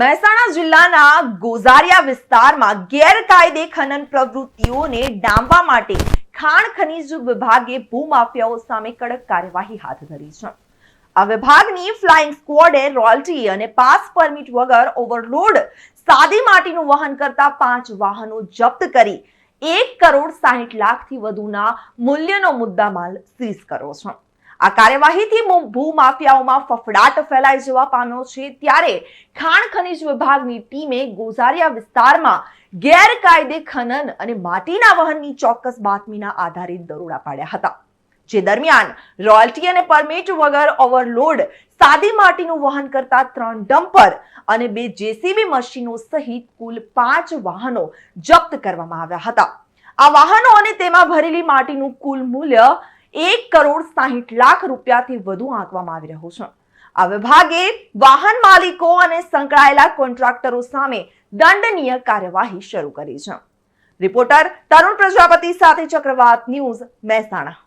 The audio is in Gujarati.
મહેસાણા જિલ્લાના ગોઝારિયા વિસ્તારમાં ગેરકાયદે ખનન પ્રવૃત્તિઓને ડામવા માટે ખાણ ખનીજ વિભાગે ભૂમાફિયાઓ સામે કડક કાર્યવાહી હાથ ધરી છે. આ વિભાગની ફ્લાઇંગ સ્કવોડે રોયલ્ટી અને પાસ પરમિટ વગર ઓવરલોડ સાદી માટીનું વહન કરતા પાંચ વાહનો જપ્ત કરી એક કરોડ સાહીઠ લાખથી વધુના મૂલ્યનો મુદ્દામાલ સીઝ કર્યો છે. આ કાર્યવાહીથી ભૂમાફિયાઓમાં ફફડાટ ફેલાઈ જવા પામ્યો છે. ત્યારે ખાણ ખનિજ વિભાગની ટીમે ગોઝારિયા વિસ્તારમાં ગેરકાયદે ખનન અને માટીના વહનની ચોક્કસ બાતમીના આધારે દરોડા પાડ્યા હતા. જે દરમિયાન રોયલ્ટી અને પરમિટ વગર ઓવરલોડ સાદી માટીનું વહન કરતા ત્રણ ડમ્પર અને બે જેસીબી મશીનો સહિત કુલ પાંચ વાહનો જપ્ત કરવામાં આવ્યા હતા. આ વાહનો અને તેમાં ભરેલી માટીનું કુલ મૂલ્ય એક કરોડ સાહીઠ લાખ રૂપિયાથી વધુ આંકવામાં આવી રહ્યો છે. આ વિભાગે વાહન માલિકો અને સંકળાયેલા કોન્ટ્રાક્ટરો સામે દંડનીય કાર્યવાહી શરૂ કરી છે. રિપોર્ટર તરુણ પ્રજાપતિ સાથે ચક્રવાત ન્યૂઝ મહેસાણા.